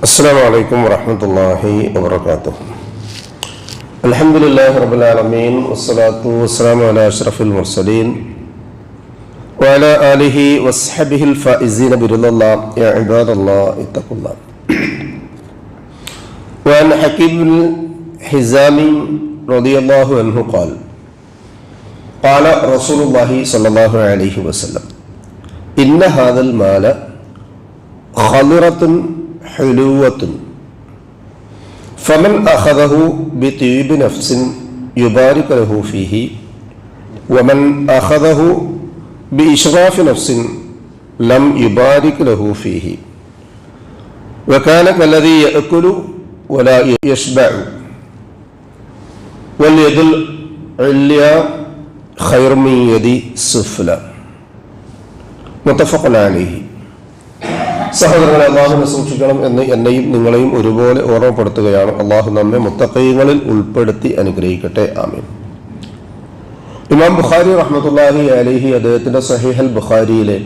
السلام عليكم ورحمة الله وبركاته. الحمد لله رب العالمين والصلاة والسلام على أشرف المرسلين وعلى آله وصحبه الفائزين برضا الله. يا عباد الله اتقوا الله. وعن حكيم الحزام رضي الله عنه قال قال رسول الله صلى الله عليه وسلم إن هذا المال خضرة حلوة. فمن أخذه بطيب نفس يبارك له فيه ومن أخذه بإشراف نفس لم يبارك له فيه. وكان كالذي يأكل ولا يشبع. واليد العليا خير من يد السفلى. متفق عليه. സഹോദരങ്ങളെ അള്ളാഹുവിനെ സൂക്ഷിക്കണം എന്ന് എന്നെയും നിങ്ങളെയും ഒരുപോലെ ഓർമ്മപ്പെടുത്തുകയാണ്. അള്ളാഹു നമ്മെ മുത്തക്കൈകളിൽ ഉൾപ്പെടുത്തി അനുഗ്രഹിക്കട്ടെ. ആമീൻ. ഇമാം ബുഖാരി റഹ്മത്തുല്ലാഹി അലിഹി അദ്ദേഹത്തിന്റെ സഹിഹൽ ബുഖാരിയിലെ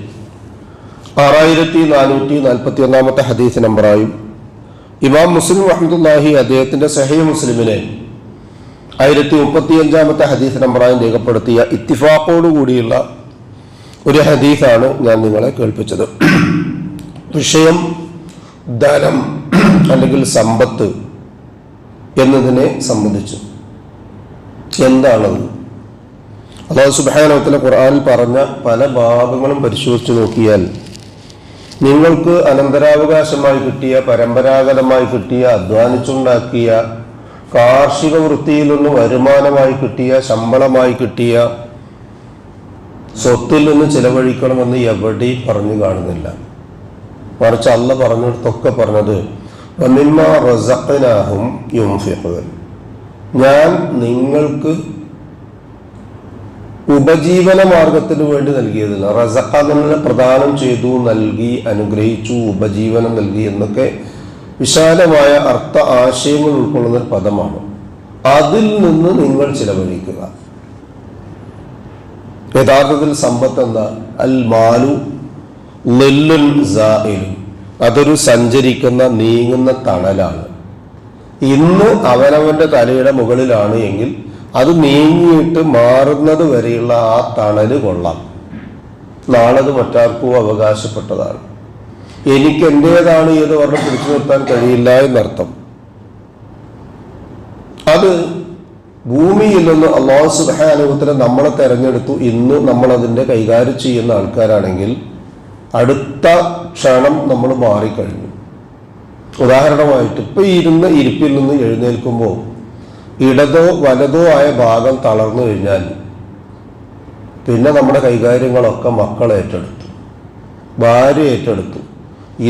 ആറായിരത്തി നാനൂറ്റി നാൽപ്പത്തി ഒന്നാമത്തെ ഹദീസ് നമ്പറായും ഇമാം മുസ്ലിം റഹ്മത്തുല്ലാഹി അദ്ദേഹത്തിന്റെ സഹി മുസ്ലിമിനെ ആയിരത്തി മുപ്പത്തി അഞ്ചാമത്തെ ഹദീസ് നമ്പറായും രേഖപ്പെടുത്തിയ ഇത്തിഫാക്കോടുകൂടിയുള്ള ഒരു ഹദീസാണ് ഞാൻ നിങ്ങളെ കേൾപ്പിച്ചത്. വിഷയം ധനം അല്ലെങ്കിൽ സമ്പത്ത് എന്നതിനെ സംബന്ധിച്ചു എന്താണത്? അള്ളാഹു സുബാനോത്തിലെ ഖുർആാനിൽ പറഞ്ഞ പല ഭാഗങ്ങളും പരിശോധിച്ച് നോക്കിയാൽ നിങ്ങൾക്ക് അനന്തരാവകാശമായി കിട്ടിയ പരമ്പരാഗതമായി കിട്ടിയ അധ്വാനിച്ചുണ്ടാക്കിയ കാർഷിക വൃത്തിയിൽ നിന്ന് വരുമാനമായി കിട്ടിയ ശമ്പളമായി കിട്ടിയ സ്വത്തിൽ നിന്ന് ചിലവഴിക്കണമെന്ന് എവിടെയും പറഞ്ഞു കാണുന്നില്ല. മറിച്ച് അല്ല പറഞ്ഞിടത്തൊക്കെ പറഞ്ഞത് റസഖനാഹും ഞാൻ നിങ്ങൾക്ക് ഉപജീവന മാർഗത്തിന് വേണ്ടി നൽകിയതില്ല. റസഖ തന്നെ പ്രദാനം ചെയ്തു നൽകി അനുഗ്രഹിച്ചു ഉപജീവനം നൽകി എന്നൊക്കെ വിശാലമായ അർത്ഥ ആശയങ്ങൾ ഉൾക്കൊള്ളുന്ന പദമാണ്. അതിൽ നിന്ന് നിങ്ങൾ ചിലവഴിക്കുക. യഥാർത്ഥത്തിൽ സമ്പത്ത് എന്താ? അൽ മാലു സായിലും അതൊരു സഞ്ചരിക്കുന്ന നീങ്ങുന്ന തണലാണ്. ഇന്ന് അവനവന്റെ തലയുടെ മുകളിലാണ് എങ്കിൽ അത് നീങ്ങിയിട്ട് മാറുന്നത് വരെയുള്ള ആ തണൽ കൊള്ളാം. നാളത് മറ്റാർക്കും അവകാശപ്പെട്ടതാണ്. എനിക്ക് എന്റേതാണ് എന്ന് പറഞ്ഞ് പിടിച്ചു നിർത്താൻ കഴിയില്ല എന്നർത്ഥം. അത് ഭൂമിയിൽ നിന്ന് അള്ളാഹു സുബാനുഭവത്തിന് നമ്മളെ തെരഞ്ഞെടുത്തു. ഇന്ന് നമ്മൾ അതിന്റെ കൈകാര്യം ചെയ്യുന്ന ആൾക്കാരാണെങ്കിൽ അടുത്ത ക്ഷണം നമ്മൾ മാറിക്കഴിഞ്ഞു. ഉദാഹരണമായിട്ട് ഇപ്പൊ ഇരുന്ന ഇരിപ്പിൽ നിന്ന് എഴുന്നേൽക്കുമ്പോൾ ഇടതോ വലതോ ആയ ഭാഗം തളർന്നു കഴിഞ്ഞാൽ പിന്നെ നമ്മുടെ കൈകാര്യങ്ങളൊക്കെ മക്കൾ ഏറ്റെടുത്തു. ഭാര്യ ഏറ്റെടുത്തു.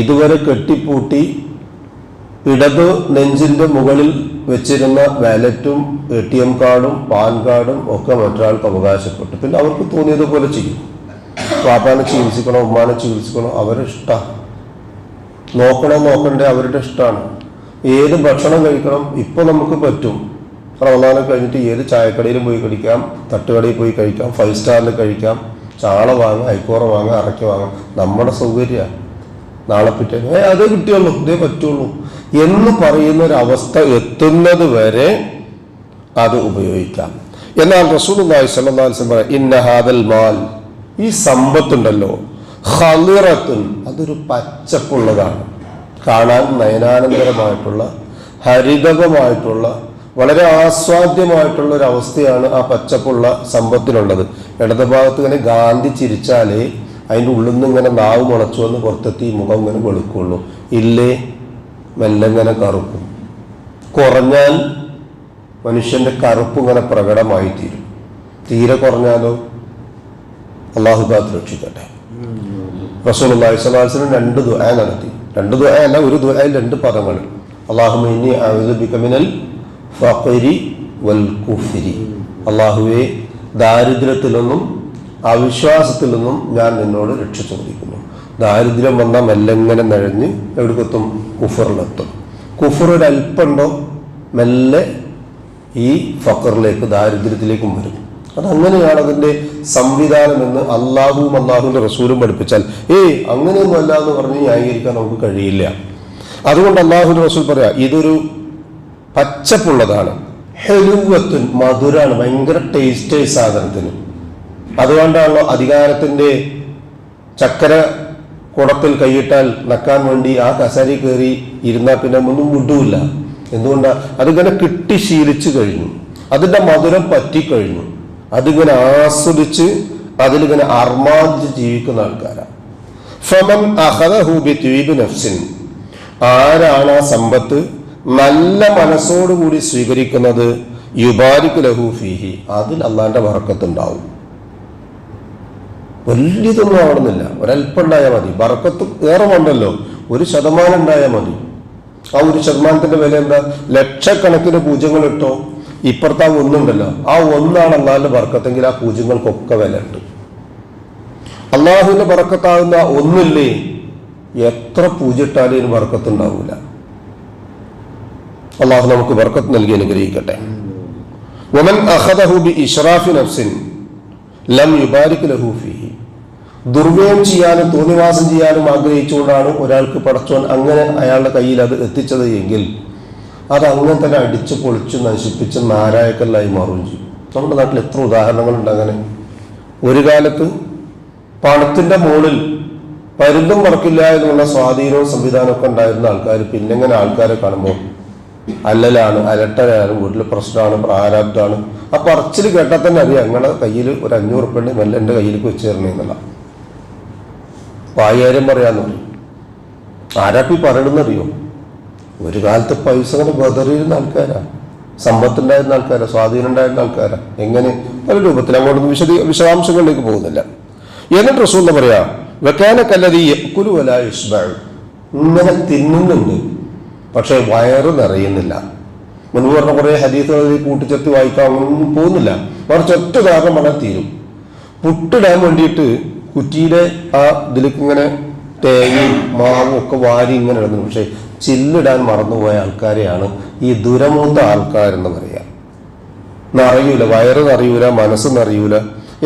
ഇതുവരെ കെട്ടിപ്പൂട്ടി ഇടത് നെഞ്ചിന്റെ മുകളിൽ വെച്ചിരുന്ന വാലറ്റും എ ടി എം കാർഡും പാൻ കാർഡും ഒക്കെ മറ്റൊരാൾക്ക് അവകാശപ്പെട്ടു. പിന്നെ അവർക്ക് തോന്നിയതുപോലെ ചെയ്യും. പാപ്പാനെ ചികിത്സിക്കണോ ഉമ്മാനെ ചികിത്സിക്കണോ അവരുടെ ഇഷ്ടമാണ് നോക്കണോ നോക്കണ്ടേ അവരുടെ ഇഷ്ടമാണ് ഏത് ഭക്ഷണം കഴിക്കണം ഇപ്പൊ നമുക്ക് പറ്റും. റമദാനം കഴിഞ്ഞിട്ട് ഏത് ചായക്കടയിലും പോയി കഴിക്കാം തട്ടുകടയിൽ പോയി കഴിക്കാം ഫൈവ് സ്റ്റാറിൽ കഴിക്കാം ചാള വാങ്ങാം ഐക്കോറ വാങ്ങാം അറയ്ക്ക വാങ്ങാം നമ്മുടെ സൗകര്യമാണ് നാളെ പിറ്റേ ഏ അതേ കിട്ടിയുള്ളൂ ഇതേ പറ്റുള്ളൂ. എന്ന് പറയുന്ന ഒരു അവസ്ഥ എത്തുന്നത് വരെ അത് ഉപയോഗിക്കാം. എന്നാൽ റസൂൽ പറയാം ഇന്ന ഹാദൽ മാൽ. ഈ സമ്പത്തുണ്ടല്ലോ. ഹലിറത്തുൻ അതൊരു പച്ചപ്പുള്ളതാണ്. കാണാൻ നയനാനന്ദരമായിട്ടുള്ള ഹരിതകമായിട്ടുള്ള വളരെ ആസ്വാദ്യമായിട്ടുള്ള ഒരു അവസ്ഥയാണ് ആ പച്ചപ്പുള്ള സമ്പത്തിലുള്ളത്. ഇടത് ഭാഗത്ത് ഇങ്ങനെ ഗാന്ധി ചിരിച്ചാലേ അതിന്റെ ഉള്ളിൽ നിന്ന് ഇങ്ങനെ നാവ് മുളച്ചു വന്ന് പുറത്തെത്തി മുഖം ഇങ്ങനെ വെളുക്കുള്ളൂ. ഇല്ലേ? മെല്ലെ ഇങ്ങനെ കറുക്കും കുറഞ്ഞാൽ മനുഷ്യന്റെ കറുപ്പ് ഇങ്ങനെ പ്രകടമായി തീരും തീരെ കുറഞ്ഞാലോ? അള്ളാഹുബാദ് രക്ഷിക്കട്ടെ. റസൂൽ അള്ളാഹി രണ്ട് ദുആ നടത്തി. രണ്ട് ദുആ അല്ല ഒരു ദുആയിൽ രണ്ട് പദങ്ങൾ. ഫഖരി വൽ അള്ളാഹുവെ ദാരിദ്ര്യത്തിൽ നിന്നും അവിശ്വാസത്തിൽ നിന്നും ഞാൻ നിന്നോട് രക്ഷ ചോദിക്കുന്നു. ദാരിദ്ര്യം വന്നാൽ മെല്ലെങ്ങനെ നഴഞ്ഞ് എവിടേക്കെത്തും? കുഫറിലെത്തും. കുഫർ ഒരു മെല്ലെ ഈ ഫക്കറിലേക്ക് ദാരിദ്ര്യത്തിലേക്കും വരും. അതങ്ങനെയാണ് അതിന്റെ സംവിധാനം എന്ന് അള്ളാഹുവും അള്ളാഹുവിന്റെ റസൂലും പഠിപ്പിച്ചാൽ. ഏയ് അങ്ങനെയൊന്നും അല്ല എന്ന് പറഞ്ഞ് ന്യായീകരിക്കാൻ നമുക്ക് കഴിയില്ല. അതുകൊണ്ട് അള്ളാഹുവിന്റെ റസൂൽ പറയാ ഇതൊരു പച്ചപ്പുള്ളതാണ്. ഹെലുവത്തുൻ മധുരാണ് ഭയങ്കര ടേസ്റ്റ് സാധനത്തിന്. അതുകൊണ്ടാണല്ലോ അധികാരത്തിന്റെ ചക്കര കുടത്തിൽ കൈയിട്ടാൽ നക്കാൻ വേണ്ടി ആ കസരി കയറി ഇരുന്നാൽ പിന്നെ ഒന്നും വിടൂല്ല. എന്തുകൊണ്ടാണ് അതിങ്ങനെ കിട്ടി ശീലിച്ചു കഴിഞ്ഞു. അതിന്റെ മധുരം പറ്റിക്കഴിഞ്ഞു. അതിങ്ങനെ ആസ്വദിച്ച് അതിലിങ്ങനെ അർമാദിച്ച് ജീവിക്കുന്ന ആൾക്കാരാണ് ഫമൻ നഫ്സിൻ. ആരാണ് ആ സമ്പത്ത്? നല്ല മനസ്സോടുകൂടി സ്വീകരിക്കുന്നത് യുബാരിക് ലഹു ഫീഹി. അതിൽ അള്ളാന്റെ വറക്കത്തുണ്ടാവും. വലിയതൊന്നും ആവണമെന്നില്ല. ഒരല്പം ഉണ്ടായാൽ മതി. വറക്കത്ത് ഏറെ ഉണ്ടല്ലോ. ഒരു ശതമാനം ഉണ്ടായാൽ മതി. ആ ഒരു ശതമാനത്തിന്റെ വില എന്താ? ലക്ഷക്കണക്കിന് പൂജ്യങ്ങൾ ഇട്ടോ? ഇപ്പുറത്ത് ആ ഒന്നുണ്ടല്ലോ. ആ ഒന്നാണ് അള്ളാഹിന്റെ ബർക്കത്തെങ്കിൽ ആ പൂജ്യങ്ങൾക്കൊക്കെ വില ഉണ്ട്. അള്ളാഹുവിന്റെ ബർക്കത്താകുന്ന ഒന്നില്ലേ? എത്ര പൂജിട്ടാലും ഇതിന് ബർക്കത്തുണ്ടാവില്ല അള്ളാഹു നമുക്ക് ബർക്കത്ത് നൽകി അനുഗ്രഹിക്കട്ടെ. അഖദഹു ബി നഫ്സിൻ ലം യുബാരിക് ചെയ്യാനും തോന്നിവാസം ചെയ്യാനും ആഗ്രഹിച്ചുകൊണ്ടാണ് ഒരാൾക്ക് പടച്ചോൻ അങ്ങനെ അയാളുടെ കയ്യിൽ അത് എത്തിച്ചത് എങ്കിൽ അത് അങ്ങനെ തന്നെ അടിച്ച് പൊളിച്ച് നശിപ്പിച്ച് നാരായക്കല്ലായി മാറുകയും ചെയ്യും. നമ്മുടെ നാട്ടിൽ എത്ര ഉദാഹരണങ്ങളുണ്ട് അങ്ങനെ. ഒരു കാലത്ത് പണത്തിന്റെ മുകളിൽ പരുന്തും പറക്കില്ല എന്നുള്ള സ്വാധീനവും സംവിധാനമൊക്കെ ഉണ്ടായിരുന്ന ആൾക്കാർ പിന്നെ ഇങ്ങനെ ആൾക്കാരെ കാണുമ്പോൾ അല്ലലാണ് അലട്ടലാണ് വീട്ടിൽ പ്രശ്നമാണ് പ്രാരാബ്ദമാണ് ആ പറച്ചിൽ കേട്ടാൽ തന്നെ അറിയാം ഞങ്ങളുടെ കയ്യിൽ ഒരു അഞ്ഞൂറ് ഉറുപ്പുണ്ട് മെല്ലെ എന്റെ കയ്യിലേക്ക് വെച്ച് തരണേ എന്നുള്ള. പായാരം പറയാന്ന് പറയും. ആരാപ്പി പറയണമെന്നറിയോ ഒരു കാലത്ത് പൈസ അങ്ങനെ ബദറിയിരുന്ന ആൾക്കാരാ. സമ്പത്തുണ്ടായിരുന്ന ആൾക്കാരാ സ്വാധീനം ഉണ്ടായിരുന്ന ആൾക്കാരാ. എങ്ങനെ? പല രൂപത്തിൽ അങ്ങോട്ടൊന്നും വിശദ വിശദാംശങ്ങളിലേക്ക് പോകുന്നില്ല. എന്നിട്ട് റസൂൽ പറയാ? വെക്കാന കല്ലതി കുലുവല ഇങ്ങനെ തിന്നുന്നുണ്ട് പക്ഷെ വയറ് നിറയുന്നില്ല. മുൻപ് പറഞ്ഞ കുറേ ഹദീസുകൾ കൂട്ടിച്ചേർത്ത് വായിക്കാൻ ഒന്നും പോകുന്നില്ല. മറിച്ച് ഒറ്റ ഉദാഹരണം പറഞ്ഞാൽ തീരും. പുട്ടിടാൻ വേണ്ടിയിട്ട് കുറ്റിയുടെ ആ ഇതിലേക്ക് ഇങ്ങനെ തേങ്ങയും മാവും ഒക്കെ വാരി ഇങ്ങനെ ഇടുന്നു പക്ഷെ ചില്ലിടാൻ മറന്നുപോയ ആൾക്കാരെയാണ് ഈ ദുരമൂത്ത ആൾക്കാരെന്ന് പറയാ. നിറയൂല വയറ് നിറയൂല മനസ്സ് നിറയൂല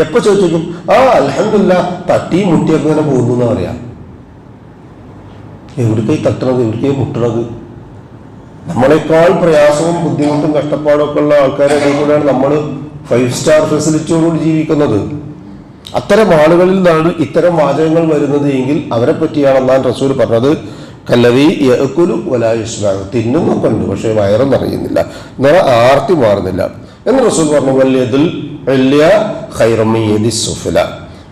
എപ്പോ ചോദിച്ചേക്കും? ആ അലഹമില്ല തട്ടിയും മുട്ടിയൊക്കെ ഇങ്ങനെ പോകുന്നു എന്ന് പറയാം എവിടേക്കായി തട്ടണത്? എവിടേക്കായി മുട്ടണത്? നമ്മളെക്കാൾ പ്രയാസവും ബുദ്ധിമുട്ടും കഷ്ടപ്പാടും ഒക്കെ ഉള്ള ആൾക്കാരെ കൂടെയാണ് നമ്മൾ ഫൈവ് സ്റ്റാർ ഫെസിലിറ്റിയോടുകൂടി ജീവിക്കുന്നത്. അത്തരം ആളുകളിൽ നിന്നാണ് ഇത്തരം വാചകങ്ങൾ വരുന്നത് എങ്കിൽ അവരെ പറ്റിയാണ് അള്ളാൻ റസൂൽ പറഞ്ഞത്. കല്ലവി യക്കുലു വലായുഷ്ബാഗ് തിന്നുന്നൊക്കെ ഉണ്ട് പക്ഷേ വയറും നിറയുന്നില്ല നിറ ആർത്തി മാറുന്നില്ല. എന്ന് റസൂൽ പറഞ്ഞു വല്യതിൽ വലിയ ഖൈറമിയതി സുഫില.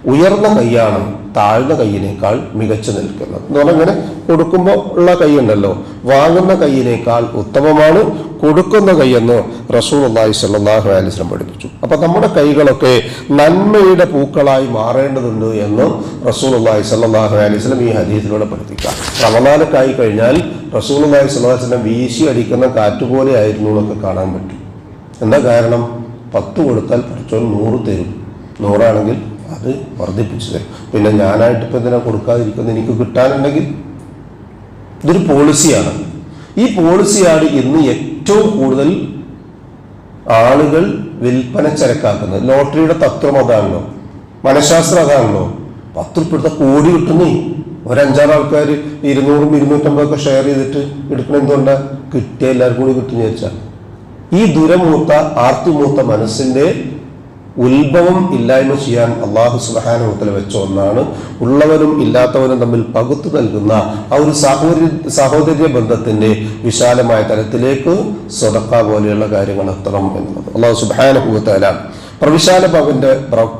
ഉയർന്ന കൈയാണ് താഴ്ന്ന കൈയിനേക്കാൾ മികച്ചു നിൽക്കുന്നത്. എന്ന് പറഞ്ഞാൽ ഇങ്ങനെ കൊടുക്കുമ്പോൾ ഉള്ള കൈ ഉണ്ടല്ലോ വാങ്ങുന്ന കൈയിനേക്കാൾ ഉത്തമമാണ് കൊടുക്കുന്ന കൈയെന്ന് റസൂൽ അള്ളാഹി സല്ലാഹു അലിസ്ലം പഠിപ്പിച്ചു. അപ്പൊ നമ്മുടെ കൈകളൊക്കെ നന്മയുടെ പൂക്കളായി മാറേണ്ടതുണ്ട് എന്ന് റസൂൽ അള്ളാഹി സല്ലാഹു അലിസ്ലം ഈ ഹദീസിലൂടെ പഠിപ്പിക്കാം റമനാലക്കായി കഴിഞ്ഞാൽ റസൂൽ അള്ളാഹി സ്വല്ലാസ്ലം വീശി അടിക്കുന്ന കാറ്റുപോലെ ആയിരുന്നു എന്നൊക്കെ കാണാൻ പറ്റും. എന്താ കാരണം? പത്ത് കൊടുത്താൽ പഠിച്ചോൻ നൂറ് തരും. നൂറാണെങ്കിൽ അത് വർദ്ധിപ്പിച്ചു തരും. പിന്നെ ഞാനായിട്ട് ഇപ്പം എന്തിനാ കൊടുക്കാതിരിക്കുന്നത്? എനിക്ക് കിട്ടാനുണ്ടെങ്കിൽ ഇതൊരു പോളിസിയാണ് ഈ പോളിസിയാണ് ഇന്ന് ഏറ്റവും കൂടുതൽ ആളുകൾ വിൽപ്പന ചരക്കാക്കുന്നത്. ലോട്ടറിയുടെ തത്വം അതാണല്ലോ. മനഃശാസ്ത്രം അതാണല്ലോ. പത്ത് ഉൾപ്പെടുത്ത കോടി കിട്ടുന്നേ. ഒരഞ്ചാറ് ആൾക്കാർ ഇരുന്നൂറും ഇരുന്നൂറ്റമ്പതൊക്കെ ഷെയർ ചെയ്തിട്ട് എടുക്കണം എന്തുകൊണ്ടാ? കിട്ടിയ എല്ലാവർക്കും കൂടി കിട്ടുന്ന വിചാരിച്ചാൽ ഈ ദുരമൂത്ത ആർത്തിമൂത്ത മനസ്സിന്റെ ഉത്ഭവം ഇല്ലായ്മ ചെയ്യാൻ അള്ളാഹു സുബാനുഹത്തിൽ വെച്ച ഒന്നാണ്. ഉള്ളവരും ഇല്ലാത്തവരും തമ്മിൽ പകുത്തു നൽകുന്ന ആ ഒരു സഹോദര സഹോദര്യ ബന്ധത്തിന്റെ വിശാലമായ തലത്തിലേക്ക് സ്വതക്ക പോലെയുള്ള കാര്യങ്ങൾ എത്തണം എന്നുള്ളത്. അള്ളാഹു സുബാനുഭവത്തല പ്രവിശാല പവന്റെ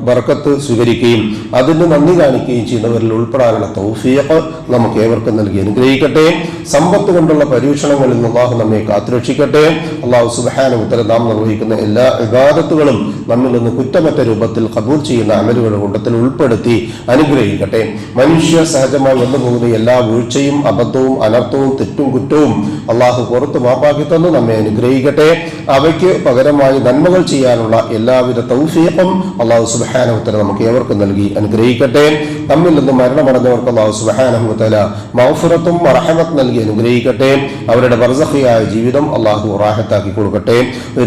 ബർക്കത്ത് സ്വീകരിക്കുകയും അതിന് നന്ദി കാണിക്കുകയും ചെയ്യുന്നവരിൽ ഉൾപ്പെടാനുള്ള തൗഫീഖ് നമുക്ക് ഏവർക്കും നൽകി അനുഗ്രഹിക്കട്ടെ. സമ്പത്ത് കൊണ്ടുള്ള പരീക്ഷണങ്ങളിൽ അള്ളാഹു നമ്മെ കാത്തുരക്ഷിക്കട്ടെ. അള്ളാഹു സുബാന ഉത്തര നാം നിർവഹിക്കുന്ന എല്ലാ വിവാദത്തുകളും നമ്മിൽ നിന്ന് കുറ്റമറ്റ രൂപത്തിൽ കബൂർ ചെയ്യുന്ന അമലുകളുടെ കൂട്ടത്തിൽ ഉൾപ്പെടുത്തി അനുഗ്രഹിക്കട്ടെ. മനുഷ്യ സഹജമായി വന്നു പോകുന്ന എല്ലാ വീഴ്ചയും അബദ്ധവും അനർത്ഥവും തെറ്റും കുറ്റവും അള്ളാഹു പുറത്ത് മാപ്പാക്കി തന്നു. നമ്മെ അനുഗ്രഹിക്കട്ടെ. അവയ്ക്ക് പകരമായി നന്മകൾ ചെയ്യാനുള്ള എല്ലാവിധ തൗഫീഖും അള്ളാഹു സുബാനഹുത്തല നമുക്ക് ഏവർക്കും നൽകി അനുഗ്രഹിക്കട്ടെ. നമ്മിൽ നിന്ന് മരണമടഞ്ഞവർക്ക് അള്ളാഹു സുബാനഹുത്തല മൗഫുറത്തും മറഹമത്ത് നൽകി അനുഗ്രഹിക്കട്ടെ. അവരുടെ വർസഹിയായ ജീവിതം അള്ളാഹു റാഹത്താക്കി കൊടുക്കട്ടെ.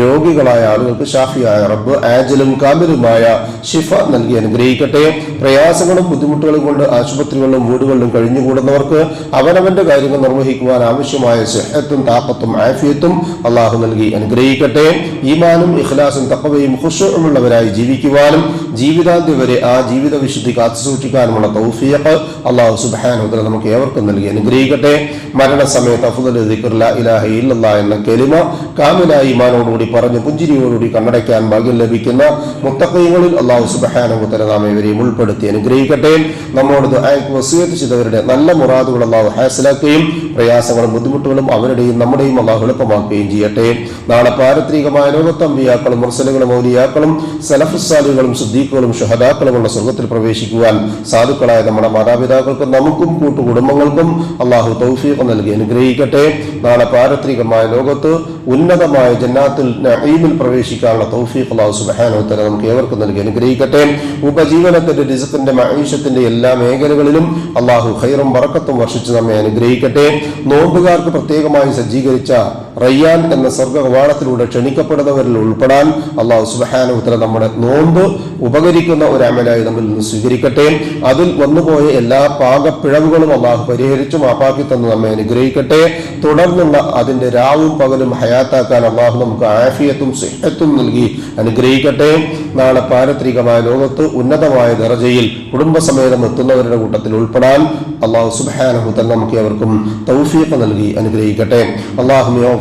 രോഗികളായ ആളുകൾക്ക് ഷാഫിയായ റബ്ബ് ആജലും കാമിലുമായ ഷിഫ നൽകി അനുഗ്രഹിക്കട്ടെ. പ്രയാസങ്ങളും ബുദ്ധിമുട്ടുകളും കൊണ്ട് ആശുപത്രികളിലും വീടുകളിലും കഴിഞ്ഞുകൂടുന്നവർക്ക് അവനവന്റെ കാര്യങ്ങൾ നിർവഹിക്കുവാൻ ആവശ്യമായ സെഹത്തും താക്കത്തും ആഫിയത്തും അള്ളാഹു നൽകി അനുഗ്രഹിക്കട്ടെ. ഈമാനും ഇഖ്ലാസും തക്കവയും ഖുഷുമുള്ളവരായി ജീവിക്കുവാനും ജീവിതാന്ത്യം വരെ ആ ജീവിത വിശുദ്ധി കാത്തുസൂക്ഷിക്കാനുമുള്ള തൗഫീഖ് അള്ളാഹു സുബ്ഹാനഹു നമുക്ക് ഏവർക്കും നൽകി അനുഗ്രഹിക്കട്ടെ. മരണസമയത്ത് അഫ്ദൽ ഇലാഹ എന്ന കെലിമ കാമിലായി മാനോടുകൂടി പറഞ്ഞ് പുഞ്ചിരിയോടുകൂടി കണ്ണടയ്ക്കാൻ ഭാഗ്യം ലഭിക്കുന്ന മുത്തക്കൈകളിൽ അള്ളാഹു സുബ്ഹാനഹു തആല നാം ഇവരെയും ഉൾപ്പെടുത്തി അനുഗ്രഹിക്കട്ടെ. നമ്മോട് വസിയത്ത് ചെയ്തവരുടെ നല്ല മുറാദുകൾ അള്ളാഹു ഹാസിലാക്കുകയും പ്രയാസങ്ങളും ബുദ്ധിമുട്ടുകളും അവരുടെയും നമ്മുടെയും അള്ളാഹു എളുപ്പമാക്കുകയും ചെയ്യട്ടെ. നാളെ പാരത്രികമായ ലോകത്ത് അമ്പിയാക്കളും മുർസലുകളും മൗലിയാക്കളും സലഫുസാലികളും സുദ്ദീഖുകളും ഷഹദാക്കളുമുള്ള സ്വർഗത്തിൽ പ്രവേശിക്കുവാൻ സാധുക്കളായ നമ്മുടെ മാതാപിതാക്കൾക്കും നമുക്കും കൂട്ടുകുടുംബങ്ങൾക്കും അള്ളാഹു തൗഫീഖ് നൽകി അനുഗ്രഹിക്കട്ടെ. നാളെ പാരത്രികമായ ലോകത്ത് ഉന്നതമായ ജന്നാത്തിൽ നഈമിൽ പ്രവേശിക്കാനുള്ള തൗഫീഖ് അള്ളാഹു സുബ്ഹാനഹു തആല നമുക്ക് ഏവർക്കും നൽകി അനുഗ്രഹിക്കട്ടെ. ഉപജീവനത്തിന്റെ റിസ്ഖിന്റെ മഹീഷത്തിന്റെ എല്ലാ മേഖലകളിലും അള്ളാഹു ഖൈറും ബറക്കത്തും വർഷിച്ച് നമ്മെ അനുഗ്രഹിക്കട്ടെ. നോമ്പുകാർക്ക് പ്രത്യേകമായി സജ്ജീകരിച്ച റയ്യാൻ എന്ന സ്വർഗകവാടത്തിലൂടെ ക്ഷണിക്കപ്പെടുന്നവരിൽ ഉൾപ്പെടാൻ അള്ളാഹു സുബ്ഹാനഹു ഉത്തര നമ്മുടെ നോമ്പ് ഉപകരിക്കുന്ന ഒരു അമലായി നമ്മിൽ നിന്ന് സ്വീകരിക്കട്ടെ. അതിൽ വന്നുപോയ എല്ലാ പാകപ്പിഴവുകളും അള്ളാഹു പരിഹരിച്ചു മാപ്പാക്കി തന്ന് നമ്മെ അനുഗ്രഹിക്കട്ടെ. തുടർന്നുള്ള അതിന്റെ രാവും പകലും ഹയാത്താക്കാൻ അള്ളാഹു നമുക്ക് ആഫിയത്തും സിഹത്തും നൽകി അനുഗ്രഹിക്കട്ടെ. നാളെ പാരത്രികമായ ലോകത്ത് ഉന്നതമായ ദർജയിൽ കുടുംബസമേതം എത്തുന്നവരുടെ കൂട്ടത്തിൽ ഉൾപ്പെടാൻ അള്ളാഹു സുബ്ഹാനഹു തആല നമുക്ക് അവർക്കും തൗഫീഖ് നൽകി അനുഗ്രഹിക്കട്ടെ. അള്ളാഹു